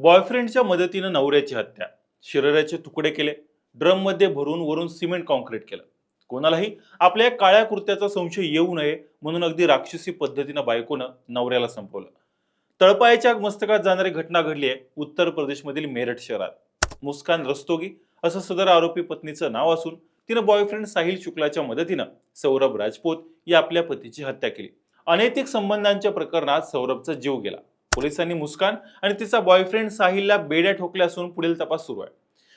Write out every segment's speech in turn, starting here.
बॉयफ्रेंडच्या मदतीनं नवऱ्याची हत्या शरीराचे तुकडे केले ड्रममध्ये भरून वरून सिमेंट कॉन्क्रीट केलं. कोणालाही आपल्या काळ्या कृत्याचा संशय येऊ नये म्हणून अगदी राक्षसी पद्धतीनं बायकोनं नवऱ्याला संपवलं. तळपायाच्या मस्तकात जाणारी घटना घडली आहे उत्तर प्रदेशमधील मेरठ शहरात. मुस्कान रस्तोगी असं सदर आरोपी पत्नीचं नाव असून तिनं बॉयफ्रेंड साहिल शुक्लाच्या मदतीनं सौरभ राजपूत या आपल्या पतीची हत्या केली. अनैतिक संबंधांच्या प्रकरणात सौरभचा जीव गेला. पोलिसांनी मुस्कान आणि तिचा बॉयफ्रेंड साहिलला बेड्या ठोकल्या असून पुढील तपास सुरू आहे.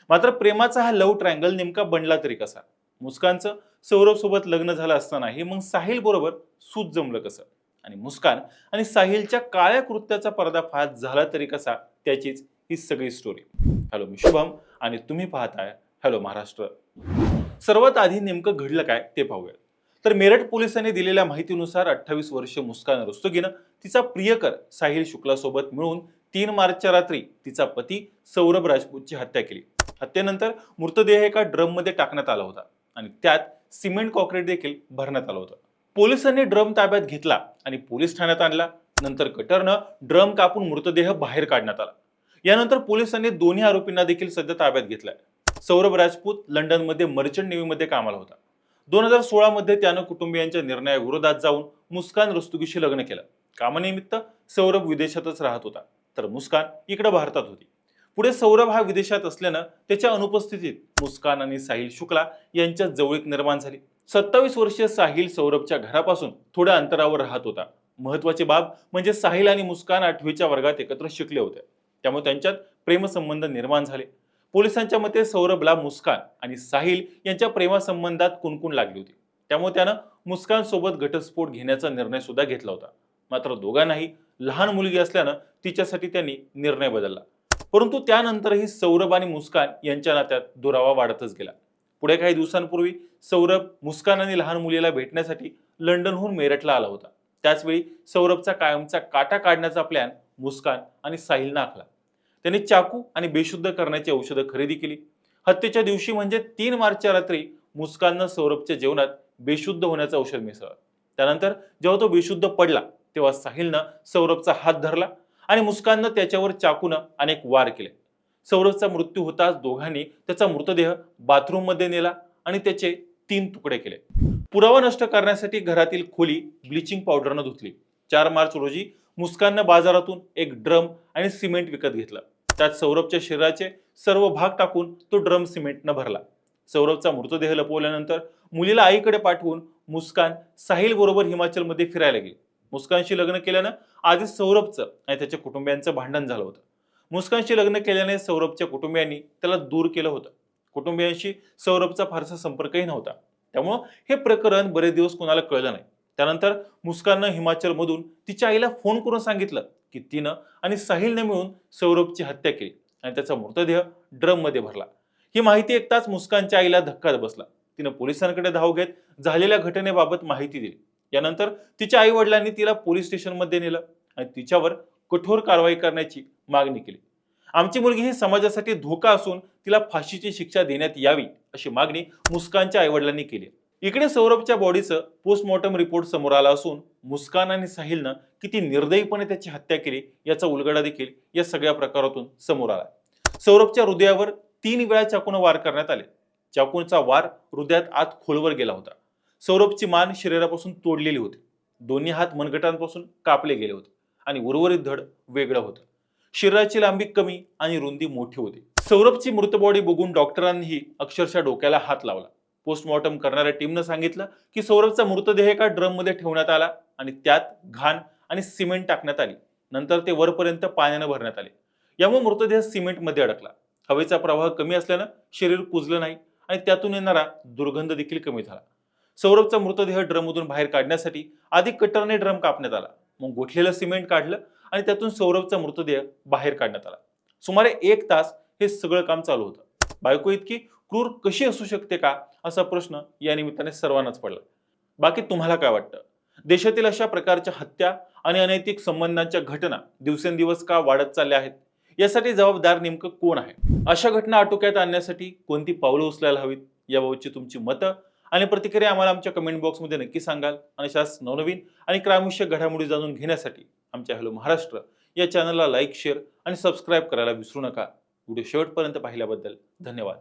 मात्र प्रेमाचा हा लव्ह ट्रँगल नेमका बनला तरी कसा? मुस्कानचं सौरभ सोबत लग्न झालं असतानाही मग साहिल बरोबर सूत जमलं कसं? आणि मुस्कान आणि साहिलच्या काळ्या कृत्याचा पर्दाफाश झाला तरी कसा? त्याचीच ही सगळी स्टोरी हॅलो मी शुभम आणि तुम्ही पाहताय हॅलो महाराष्ट्र. सर्वात आधी नेमकं घडलं काय ते पाहूया तर मेरठ पोलिसांनी दिलेल्या माहितीनुसार अठ्ठावीस वर्ष मुस्कान रस्तोगीनं तिचा प्रियकर साहिल शुक्लासोबत मिळून तीन मार्चच्या रात्री तिचा पती सौरभ राजपूतची हत्या केली. हत्येनंतर मृतदेह एका ड्रममध्ये टाकण्यात आला होता आणि त्यात सिमेंट कॉक्रीट देखील भरण्यात आलं होतं. पोलिसांनी ड्रम ताब्यात घेतला आणि पोलीस ठाण्यात आणला. नंतर कटरनं ड्रम कापून मृतदेह बाहेर काढण्यात आला. यानंतर पोलिसांनी दोन्ही आरोपींना देखील सध्या ताब्यात घेतलाय. सौरभ राजपूत लंडनमध्ये मर्चंट नेव्हीमध्ये कामाला होता. दोन हजार सोळामध्ये त्यानं कुटुंबियांच्या निर्णयाविरोधात जाऊन मुस्कान रस्तुगीशी लग्न केलं. कामानिमित्त सौरभ विदेशातच राहत होता. तर मुस्कान इकडे भारतात होती. पुढे सौरभ हा विदेशात असल्यानं त्याच्या अनुपस्थितीत मुस्कान आणि साहिल शुक्ला यांच्यात जवळीक निर्माण झाली. सत्तावीस वर्षीय साहिल सौरभच्या घरापासून थोड्या अंतरावर राहत होता. महत्वाची बाब म्हणजे साहिल आणि मुस्कान आठवीच्या वर्गात एकत्र शिकले होते. त्यामुळे त्यांच्यात प्रेमसंबंध निर्माण झाले. पोलिसांच्या मते सौरभला मुस्कान आणि साहिल यांच्या प्रेमासंबंधात कुणकुण लागली होती. त्यामुळे त्यानं मुस्कान सोबत घटस्फोट घेण्याचा निर्णय सुद्धा घेतला होता. मात्र दोघांनाही लहान मुलगी असल्यानं तिच्यासाठी त्यांनी निर्णय बदलला. परंतु त्यानंतरही सौरभ आणि मुस्कान यांच्या नात्यात दुरावा वाढतच गेला. पुढे काही दिवसांपूर्वी सौरभ मुस्कान आणि लहान मुलीला भेटण्यासाठी लंडनहून मेरठला आला होता. त्याचवेळी सौरभचा कायमचा काटा काढण्याचा प्लॅन मुस्कान आणि साहिलनं आखला त्यांनी चाकू आणि बेशुद्ध करण्याची औषधं खरेदी केली. हत्येच्या दिवशी म्हणजे तीन मार्चच्या रात्री मुस्काननं सौरभच्या जेवणात बेशुद्ध होण्याचं औषध मिसळलं. त्यानंतर जेव्हा तो बेशुद्ध पडला तेव्हा साहिलनं सौरभचा हात धरला आणि मुस्काननं त्याच्यावर चाकूनं अनेक वार केले. सौरभचा मृत्यू होताच दोघांनी त्याचा मृतदेह बाथरूममध्ये नेला आणि त्याचे तीन तुकडे केले. पुरावा नष्ट करण्यासाठी घरातील खोली ब्लिचिंग पावडरनं धुतली. चार मार्च रोजी मुस्काननं बाजारातून एक ड्रम आणि सिमेंट विकत घेतलं. त्यात सौरभच्या शरीराचे सर्व भाग टाकून तो ड्रम सिमेंटनं भरला. सौरभचा मृतदेह लपवल्यानंतर मुलीला आईकडे पाठवून मुस्कान साहिल बरोबर हिमाचलमध्ये फिरायला गेली. मुस्कानशी लग्न केल्यानं आधी सौरभचं आणि त्याच्या कुटुंबियांचं भांडण झालं होतं. मुस्कानशी लग्न केल्याने सौरभच्या कुटुंबियांनी त्याला दूर केलं होतं. कुटुंबियांशी सौरभचा फारसा संपर्कही नव्हता. त्यामुळं हे प्रकरण बरेच दिवस कोणाला कळलं नाही. त्यानंतर मुस्काननं हिमाचलमधून तिच्या आईला फोन करून सांगितलं की तिनं आणि साहिलने मिळून सौरभची हत्या केली आणि त्याचा मृतदेह ड्रममध्ये भरला. ही माहिती ऐकताच मुस्कानच्या आईला धक्का बसला. तिनं पोलिसांकडे धाव घेत झालेल्या घटनेबाबत माहिती दिली. यानंतर तिच्या आई वडिलांनी तिला पोलीस स्टेशनमध्ये नेलं आणि तिच्यावर कठोर कारवाई करण्याची मागणी केली. आमची मुलगी ही समाजासाठी धोका असून तिला फाशीची शिक्षा देण्यात यावी अशी मागणी मुस्कानच्या आईवडिलांनी केली इकडे सौरभच्या बॉडीचं पोस्टमॉर्टम रिपोर्ट समोर आला असून मुस्कान आणि साहिलनं किती निर्दयीपणे त्याची हत्या केली याचा उलगडा देखील या सगळ्या प्रकारातून समोर आला सौरभच्या हृदयावर तीन वेळा चाकून वार करण्यात आले. चाकूनचा वार हृदयात आत खोलवर गेला होता. सौरभची मान शरीरापासून तोडलेली होती. दोन्ही हात मनगटांपासून कापले गेले होते आणि उर्वरित धड वेगळं होतं. शरीराची लांबी कमी आणि रुंदी मोठी होती. सौरभची मृत बॉडी बघून डॉक्टरांनीही अक्षरशः डोक्याला हात लावला. पोस्टमॉर्टम करणाऱ्या टीमनं सांगितलं की सौरभचा मृतदेह एका ड्रममध्ये ठेवण्यात आला आणि त्यात घाण आणि सिमेंट टाकण्यात आली. नंतर ते वरपर्यंत पाण्यानं भरण्यात आले. यामुळे मृतदेह सिमेंटमध्ये अडकला. हवेचा प्रवाह कमी असल्यानं शरीर कुजलं नाही आणि त्यातून येणारा दुर्गंध देखील कमी झाला. सौरभचा मृतदेह ड्रममधून बाहेर काढण्यासाठी आधी कटरने ड्रम कापण्यात आला. मग गोठलेलं सिमेंट काढलं आणि त्यातून सौरभचा मृतदेह बाहेर काढण्यात आला. सुमारे एक तास हे सगळं काम चालू होतं. बायको इतकी क्रूर कशी असू शकते का? असा प्रश्न या निमित्ताने सर्वांनाच पडला. बाकी तुम्हाला काय वाटतं? देशातील अशा प्रकारच्या हत्या आणि अनैतिक संबंधांच्या घटना दिवसेंदिवस का वाढत चालल्या आहेत? यासाठी जबाबदार नेमकं कोण आहे? अशा घटना आटोक्यात आणण्यासाठी कोणती पावलं उचलायला हवीत? याबाबतची तुमची मतं आणि प्रतिक्रिया आम्हाला आमच्या कमेंट बॉक्समध्ये नक्की सांगाल. आणि शास नवनवीन आणि क्रामविषयक घडामोडी जाणून घेण्यासाठी आमच्या हॅलो महाराष्ट्र या चॅनलला लाईक शेअर आणि सबस्क्राईब करायला विसरू नका. व्हिडिओ शेवटपर्यंत पाहिल्याबद्दल धन्यवाद.